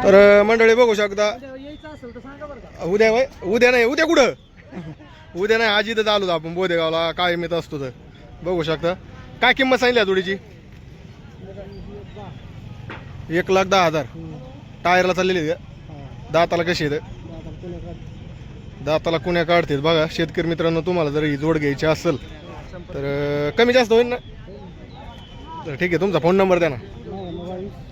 तर मंडळी बघू शकता. उद्या वय उद्या नाही उद्या कुठं? उद्या नाही आज इथं चालू आपण बोदेगावला. काय मिळत असतो तर. बघू शकता. काय किंमत सांगितली आहे जोडीची? एक लाख दहा हजार. टायरला चाललेली का? दाताला कशी आहे दाताला कुण्या काढतात? बघा शेतकरी मित्रांनो तुम्हाला जर ही जोड घ्यायची असेल तर कमी जास्त होईल ना? तर ठीक आहे तुमचा फोन नंबर द्या ना.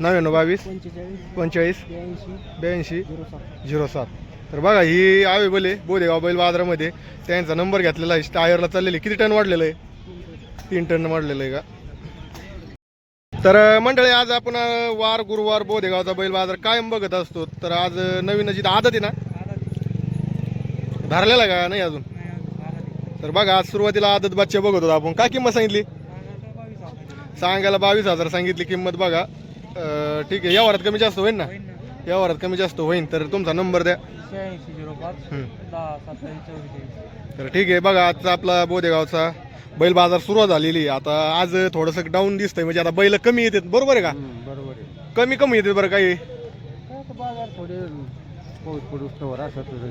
नव्याण्णव बावीस पंचेचाळीस पंचेचाळीस ब्याऐंशी ब्याऐंशी झिरो सात. झिरो सात. तर बघा ही अवेलेबल आहे बोदेगाव बैल बाजारामध्ये. त्यांचा नंबर घेतलेला आहे. टायरला चाललेली. किती टन वाढलेलं आहे? तीन टन वाढलेलं आहे का? तर मंडळी आज आपण वार गुरुवार बोदेगावचा बैल बाजार कायम बघत असतो. तर आज नवीन जी आदत आहे ना? धरलेला का? नाही अजून? तर बघा आज सुरुवातीला आदत बच्चे बघत होतो आपण. काय किंमत सांगितली? सांगायला बावीस हजार सांगितली किंमत बघा. अं, ठीक आहे. यावरात कमी जास्त होईल ना? यावरात कमी जास्त होईल तर तुमचा नंबर द्या. शहाऐंशी झिरो पाच. दहा सत्तावीस चौवेचाळीस. तर ठीक आहे बघा आजचा आपला बोदेगावचा बैल बाजार सुरुवात झालेली आहे. आता आज थोडंसं डाऊन दिसतंय म्हणजे आता बैल कमी येतात. बरोबर आहे का? बरोबर आहे. कमी कमी येतात बरं काही काय तर बाजार थोडे पाऊस पडूस तर असं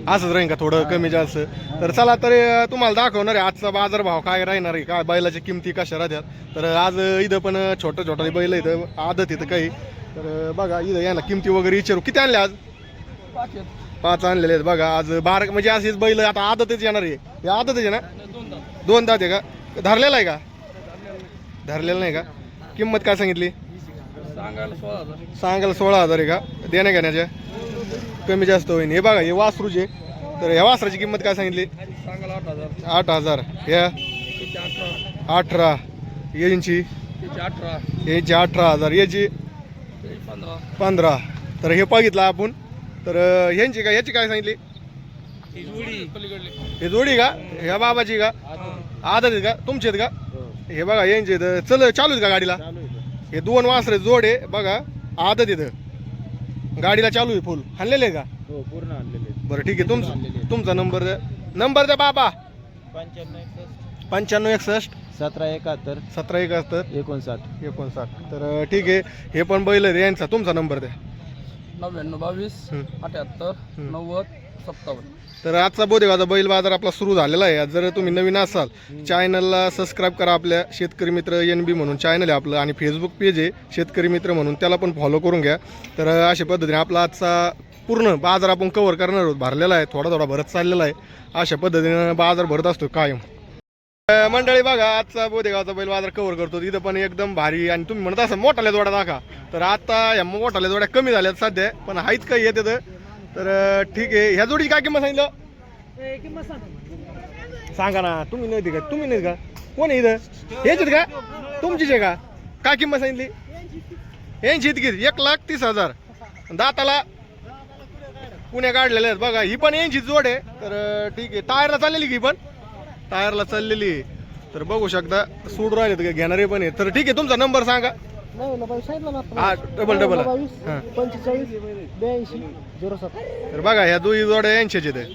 असंच राहील का थोडं कमी जास्त? तर चला तर तुम्हाला दाखवणार आहे आजचा बाजार भाव काय राहणार आहे काय बैलाच्या किमती कशा राहतात? तर आज इथं पण छोटं छोटं बैल इथं आदत इथं काही. तर बघा इथं यांना किमती वगैरे विचारू. किती आणले आज? पाच आणलेले आहेत. बघा आज बारा म्हणजे असेच बैल आता आदतच येणार आहे. हे आदतच आहे ना? दोन दात आहे का? धरलेला आहे का? धरलेला नाही का? किंमत काय सांगितली? सांगायला सोळा हजार. सांगायला सोळा हजार आहे का? देण्या घेण्याच्या कमी जास्त होईल हे बघा हे वासरूचे. तर ह्या वासराची किंमत काय सांगितली? आठ हजार. ह्या? अठरा. यांची? याची अठरा. हजार. याची? पंधरा. तर हे बघितलं आपण. तर ह्यांची का याची काय सांगितली? ही जोडी. हे का? ह्या बाबाची का? आहेत का? तुमचे का? हे. बघा यांचे चल चालू आहेत का गाडीला? हे दोन वासरे जोड आहे. बघा आदत इथं गाडीला चालू आहे फुल आणलेले आहे का? हो पूर्ण आणलेले बरं ठीक आहे. तुमचा तुमचा नंबर द्या. नंबर द्या बाबा. पंच्याण्णव पंच्याण्णव एकसष्ट. सतरा एकाहत्तर. सतरा एकाहत्तर. एकोणसाठ. एकोणसाठ. तर अं, ठीक आहे. हे पण बैल आहे यांचा. तुमचा नंबर द्या. नव्याण्णव बावीस. अठ्याहत्तर. नव्वद. सत्तावन्न. तर आजचा बोदेगावचा बैल बाजार आपला सुरू झालेला आहे. जर तुम्ही नवीन असाल चॅनलला सबस्क्राईब करा आपल्या शेतकरी मित्र एन बी म्हणून. चॅनल आहे आपलं आणि फेसबुक पेज आहे शेतकरी मित्र म्हणून. त्याला पण फॉलो करून घ्या. तर अशा पद्धतीने आपला आजचा पूर्ण बाजार आपण कव्हर करणार आहोत. भरलेला आहे थोडा थोडा भरत चाललेला आहे. अशा पद्धतीनं बाजार भरत असतो कायम. मंडळी बघा आजचा बोदेगावचा बैल बाजार कव्हर करतो. इथं पण एकदम भारी आणि तुम्ही म्हणत असं मोठाल्या जोड्या दाखा तर आता या मोठाल्या जोड्या कमी झाल्यात सध्या पण हाईच काही येते तर अं, ठीक आहे. ह्या जोडी काय किंमत सांगितलं? सांगा ना. तुम्ही नाही का? तुम्ही नाही का? कोण आहे इथं? हेच आहेत का? तुमचीच आहे का? काय किंमत सांगितली? यांची इतकी एक लाख तीस हजार. दाताला पुण्या काढलेले आहेत. बघा ही पण यांची जोड आहे. तर ठीक आहे. टायरला चाललेली की ही पण? टायरला चाललेली. तर बघू शकता सूड राहिले का? घेणारे पण आहे तर ठीक आहे. तुमचा नंबर सांगा. हा डबल डबल हां. पंचेचाळीस ब्याऐंशी झिरो सात. तर बघा ह्या दोन्ही जोड्या यांच्याच आहेत.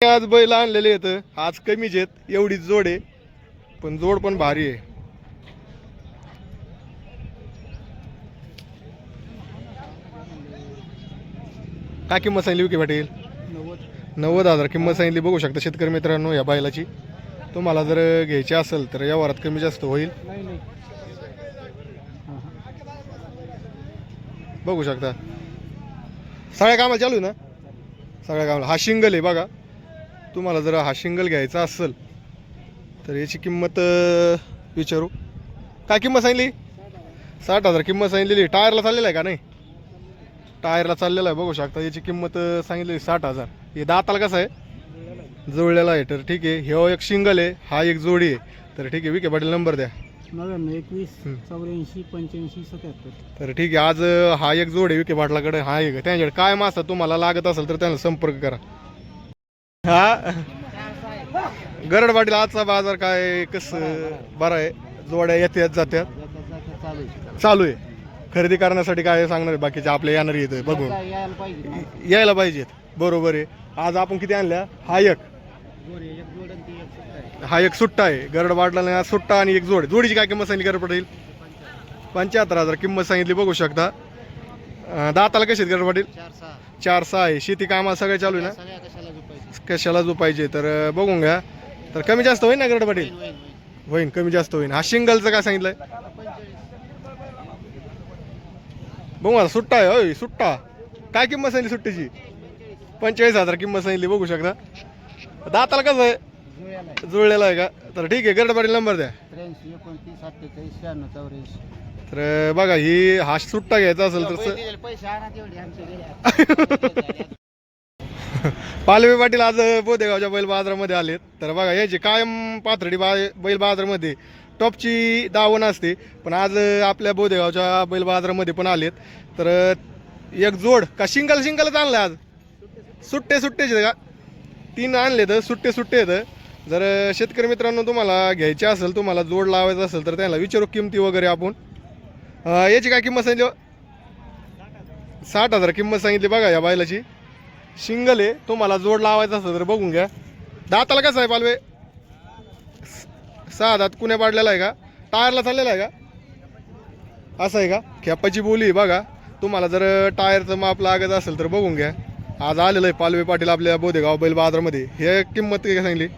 आज बैल आणलेले आहेत. आज कमीच आहेत. एवढीच जोड आहे. पण जोड पण भारी आहे. काय किंमत सांगितली विकी पाटील? नव्वद नव्वद हजार. किंमत सांगितली बघू शकता शेतकरी मित्रांनो या बैलाची. तुम्हाला जर घ्यायची असेल तर व्यवहारात कमी जास्त होईल. नाही नाही. बघू शकता. सगळ्या कामाला चालू ना? सगळ्या कामाला. हा शिंगल आहे बघा. तुम्हाला जर हा शिंगल घ्यायचा असेल तर याची किंमत विचारू. काय किंमत सांगली साठ हजार किंमत सांगितलेली टायरला चाललेला आहे का नाही? टायरला चाललेला आहे बघू शकता. याची किंमत सांगितलेली साठ हजार. हे दाताला कसं आहे? जुळलेला आहे. तर ठीक आहे. हे एक शिंगल आहे. हा एक जोडी आहे. तर ठीक आहे. विके पाटील नंबर द्या. नव्याण्णव एकवीस हं. चौऱ्याऐंशी पंच्याऐंशी सत्याहत्तर. तर ठीक आहे आज अं, हा एक जोड आहे विके पाटलाकडे हा एक. आहे. त्यांच्याकडे काय मासा तुम्हाला लागत असेल तर त्यांना संपर्क करा. हा? गरड पाटील आजचा बाजार काय कसं बरा आहे? जोड्या येत्यात जात्यात. चालू आहे. चालू आहे खरेदी करण्यासाठी काय सांगणार आहे? बाकीचे आपले येणार येतं बघून यायला पाहिजे. यायला पाहिजेत. बरोबर आहे. आज आपण किती आणल्या? हा एक एक सुट्टा आहे. हा एक सुट्टा आहे. गरड पाटला सुट्टा आणि एक जोड जोडीची काय किंमत सांगितली गरड पाटील? पंच्याहत्तर हजार. किंमत सांगितली बघू शकता. दाताला कशी आहेत गड पाटील? चार सहा. आहे. शेती कामाला सगळे चालू आहे सगळ्या कशाला झोपायचं? ना कशाला जो पाहिजे तर बघून घ्या. तर कमी जास्त होईल ना गड पाटील? होईन कमी जास्त होईन. हा शिंगलचं काय सांगितलंय? बघू मला सुट्टा आहे होय सुट्टा. काय किंमत सांगितली सुट्टीची? पंचेचाळीस हजार किंमत सांगितली बघू शकता. दाताला कसं आहे? जुळलेला आहे का? तर ठीक आहे गरड पाटील नंबर द्या. त्र्याऐंशी एकोणतीस अठ्ठेचाळीस शहाण्णव चौऱ्याऐंशी. तर बघा ही हा सुट्टा घ्यायचा असेल तर स- पैसे आणा तेवढे आमचे गेले पालवे पाटील आज बोदेगावच्या बैल बाजारामध्ये आलेत. तर बघा याची कायम पाथर्डी बा बैल बाजारामध्ये टॉपची दावण असते. पण आज आपल्या बोदेगावच्या बैल बाजारामध्ये पण आलेत. तर एक जोड का सिंगल सिंगलच आणलं आज? सुट्टे सुट्टेच का? तीन आणले तर सुट्टे सुट्टे आहेत. जर शेतकरी मित्रांनो तुम्हाला घ्यायचे असेल तुम्हाला जोड लावायचं असेल तर त्याला विचारू किमती वगैरे आपण. याची काय किंमत सांगितली? साठ हजार किंमत सांगितली बघा या बायलाची शिंगल आहे तुम्हाला जोड लावायचा असेल तर बघून घ्या. दाताला कसं आहे पालवे? स- सहा दात कुण्या पाडलेला आहे का? टायरला चाललेला आहे का? असं आहे का? खेपाची बोली आहे बघा. तुम्हाला जर टायरचं माप लागत असेल तर बघून घ्या. आज आलेलं आहे पालवे पाटील आपल्या बोधेगाव बैल बाजारामध्ये. हे किंमत काय सांगली?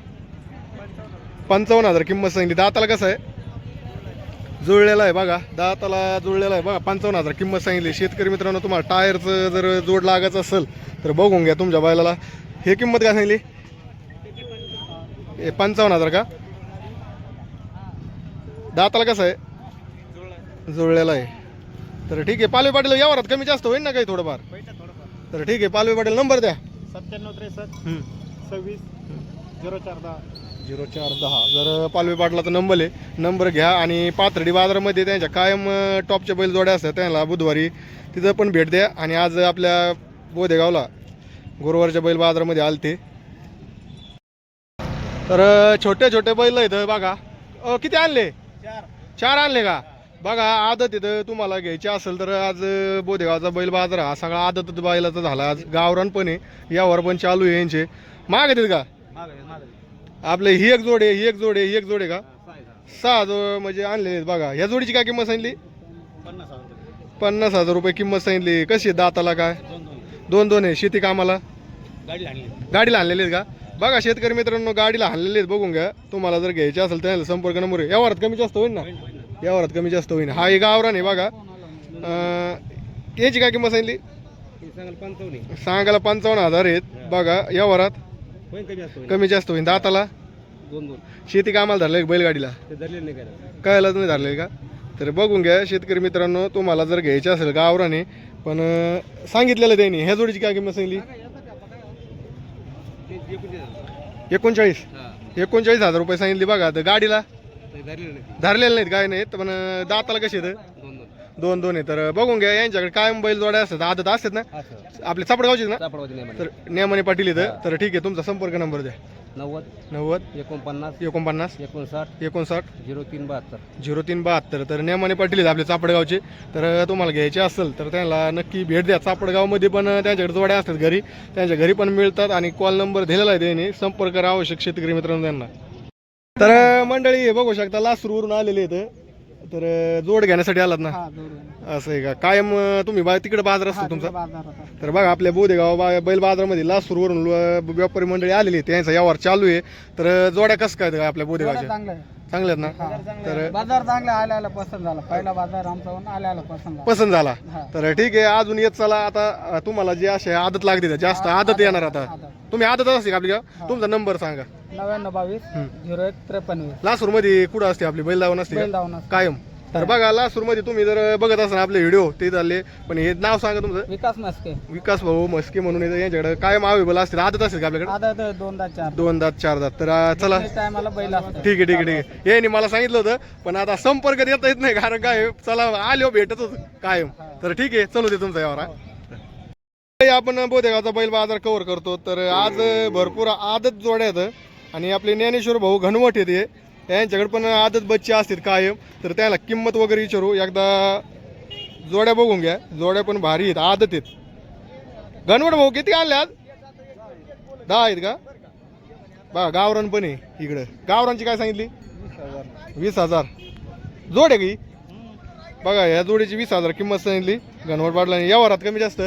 पंचावन्न हजार किंमत सांगली दाताला कसं आहे? जुळलेला आहे बघा. दाताला जुळलेला आहे बघा. पंचावन्न हजार किंमत सांगितली. शेतकरी मित्रांनो तुम्हाला टायरचं जर जोड लागायचं असेल तर बघून घ्या तुमच्या बैलाला. हे किंमत काय सांगितली? हे पंचावन्न हजार का? दाताला कसं आहे? जुळलेला आहे. तर ठीक आहे. पालवे पाटील यावरात कमी जास्त होईल ना काही थोडंफार? तर ठीक आहे. पालवे पाटील नंबर द्या. सत्त्याण्णव त्रेसष्ट. सव्वीस झिरो चार दहा. झिरो चार दहा. जर पालवे पाटलाचा नंबर आहे नंबर घ्या आणि पाथर्डी बाजारामध्ये त्यांच्या कायम टॉपच्या बैल जोड्या असतात त्यांना बुधवारी तिथं पण भेट द्या. आणि आज आपल्या बोधेगावला गुरुवारच्या बैल बाजारामध्ये आलते. तर अं, छोटे छोटे बैल आहेत बघा. किती आणले? चार. चार आणले का? बघा आदत इथं तुम्हाला घ्यायची असेल तर आज बोधेगावचा बैल बाजार हा सगळा आदत बैलाचा झाला. आज गावरान पण आहे यावर पण चालू आहे यांचे. माग येतात का? आपले ही एक जोड आहे ही एक जोड आहे ही एक जोड आहे का? सहा जो म्हणजे आणलेले आहेत बघा. ह्या जोडीची काय किंमत सांगितली? पन्नास हजार रुपये. किंमत सांगितली. कशी आहे दाताला काय? दोन दोन आहे. शेती कामाला? गाडी आणली. गाडीला आणलेले आहेत का? बघा शेतकरी मित्रांनो गाडीला आणलेले आहेत. बघून घ्या. तुम्हाला जर घ्यायचे असेल त्याला संपर्क नंबर यावरात कमी जास्त होईल ना? यावरात कमी जास्त होईल हा एक गावरान आहे बघा. याची काय किंमत सांगितली? सांगाल सांगायला पंचावन्न हजार आहेत. बघा यावरात होईल कमी जास्त होईल दाताला? दोन दोन. शेती कामाला धरले बैलगाडीला? ते धरलेलं नाही काय कळायलाच नाही झाले का? तर बघून घ्या शेतकरी मित्रांनो तुम्हाला जर घ्यायचे असेल गावराने पण अं, सांगितलेलं त्यांनी. ह्या जोडीची काय किंमत सांगितली? एकोणचाळीस एकोणचाळीस? हजार रुपये सांगितली बघा. तर गाडीला? धरलेलं नाही. धरलेले नाहीत काय नाहीत पण अं, दाताला कसे आहेत? दोन दोन दोन आहे. तर बघून घ्या यांच्याकडे कायम बैल जोड्या असतात आदत असतात ना. आपले चापडगावचे ना? तर नेमाने पाटील इथं तर ठीक आहे तुमचा संपर्क नंबर द्या. नव्वद. नव्वद. एकोणपन्नास. एकोणपन्नास. एकोणसाठ. एकोणसाठ. झिरो तीन बहात्तर. झिरो तीन बहात्तर. तर नेमाने पाटील आहेत आपले चापडगावचे तर तुम्हाला घ्यायचे असेल तर त्यांना नक्की भेट द्या. चापडगावमध्ये पण त्यांच्याकडे जोड्या असतात घरी. त्यांच्या घरी पण मिळतात आणि कॉल नंबर दिलेला आहे त्यांनी. संपर्क करा आवश्यक शेतकरी मित्रांनो त्यांना. तर मंडळी हे बघू शकता लासूरवरून आलेले आहेत. तर जोड घेण्यासाठी आलात ना? असं आहे का? कायम अं, तुम्ही बा तिकडे बाजार असतो तुमचा? तर बघा आपल्या बोधेगाव बा बैल बाजारामध्ये लासूरवरून लो- व्यापारी मंडळी आलेली आहे. त्यांचा यावर चालू आहे. तर जोड्या कसं काय आपल्या बोधेगावच्या चांगल्या आहेत. ना? तर बाजार चांगला आल्याला पसंत झाला. पहिला बाजार आमचा होऊन आल्याला पसंत झाला. पसंत झाला. हा. तर ठीक आहे अजून येत चला. आता अं, तुम्हाला जे असे आदत लागते जास्त आदत येणार आता. तुम्ही आदत असते का आपली का? तुमचा नंबर सांगा. नव्याण्णव बावीस झिरो एक त्रेपन्न लासूरमध्ये कुठं असते आपली? बैल दावण असते का? बैल धावून कायम. तर बघा लासूरमध्ये तुम्ही जर बघत असाल आपले व्हिडिओ ते झाले. पण हे नाव सांगा तुमचं. विकास नसके विकास भाऊ मस्के म्हणून इथं यांच्याकडे कायम अवेलेबल असतील. आदत असतील का आपल्याकडे? आता तर दोनदा चार. दोन दात चार दात. तर चला. टायमाला बैल ठीक आहे ठीक आहे ठीक आहे. यांनी मला सांगितलं होतं पण आता संपर्क देता येत नाही कारण काय चला आलो भेटत होत. कायम. तर ठीक आहे चलू दे तुमचा यावर हा. हे आपण बोधेगावचा बैल बाजार कव्हर करतो. तर आज भरपूर आदत जोड्या आहेत. आणि आपले ज्ञानेश्वर भाऊ घनवट येते यांच्याकडे पण आदत बच्चे असतात कायम. तर त्याला किंमत वगैरे विचारू. एकदा जोड्या बघून घ्या. जोड्या पण भारी आहेत आदत आहेत. घनवट भाऊ किती आणल्या आज? दहा आहेत का? बघा गावरान पण आहे इकडं. गावरांची काय सांगितली? वीस हजार. जोड आहे की बघा ह्या जोडीची वीस हजार किंमत सांगितली. घनवट पाडला आणि यावरात कमी जास्त?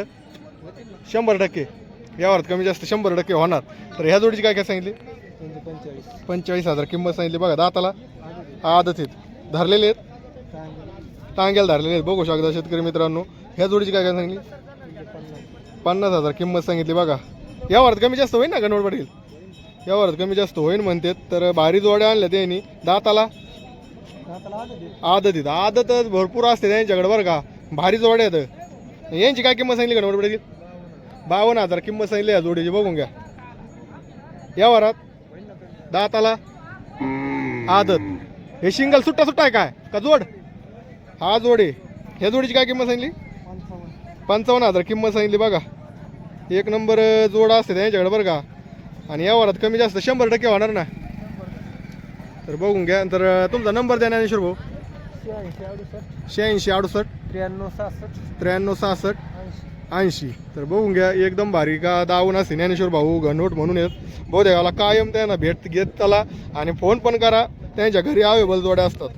शंभर टक्के. यावरात कमी जास्त शंभर टक्के होणार. तर ह्या जोडीची काय काय सांगितली? त्यांचे पंचेचाळीस. पंचेचाळीस हजार. किंमत सांगितली बघा दाताला. आदत आहेत. धरलेले आहेत. चांगले टांग्याला धरलेले आहेत. बघू शकता शेतकरी मित्रांनो. ह्या जोडीची काय काय सांगली पन्नास हजार. किंमत सांगितली बघा. या यावरात कमी जास्त होईल ना गणवड पाटील यावरात कमी जास्त होईल म्हणतात. तर भारी जोड्या आणल्या त्यांनी दाताला दाताला? आदत आहेत. आदतच भरपूर असते त्यांच्याकडे बरं का. भारी जोड्या आहेत. यांची काय किंमत सांगितली गणवड पाटील बावन्न हजार. किंमत सांगितली या जोडीची. बघून घ्या. या वरात दाताला. आदत. हे सिंगल सुट्टा सुट्टा आहे काय? का जोड? हा जोड आहे. ह्या जोडीची काय किंमत सांगितली? पंचावन्न हजार किंमत सांगितली बघा. एक नंबर जोड असते त्यांच्याकडे बरं का. आणि या वरात कमी जास्त शंभर टक्के होणार ना. तर बघून घ्या. तर तुमचा नंबर द्या ज्ञानेश्वर भाऊ शहाऐंशी अडुसष्ट. शहाऐंशी अडुसष्ट. त्र्याण्णव सहासष्ट. त्र्याण्णव सहासष्ट. ऐंशी. तर बघून घ्या एकदम भारी का दावून असते ज्ञानेश्वर भाऊ घनोट म्हणून येत. बहुतेकाला कायम त्यांना भेट घेत त्याला आणि फोन पण करा. त्यांच्या घरी अवेलेबल जोड्या असतात.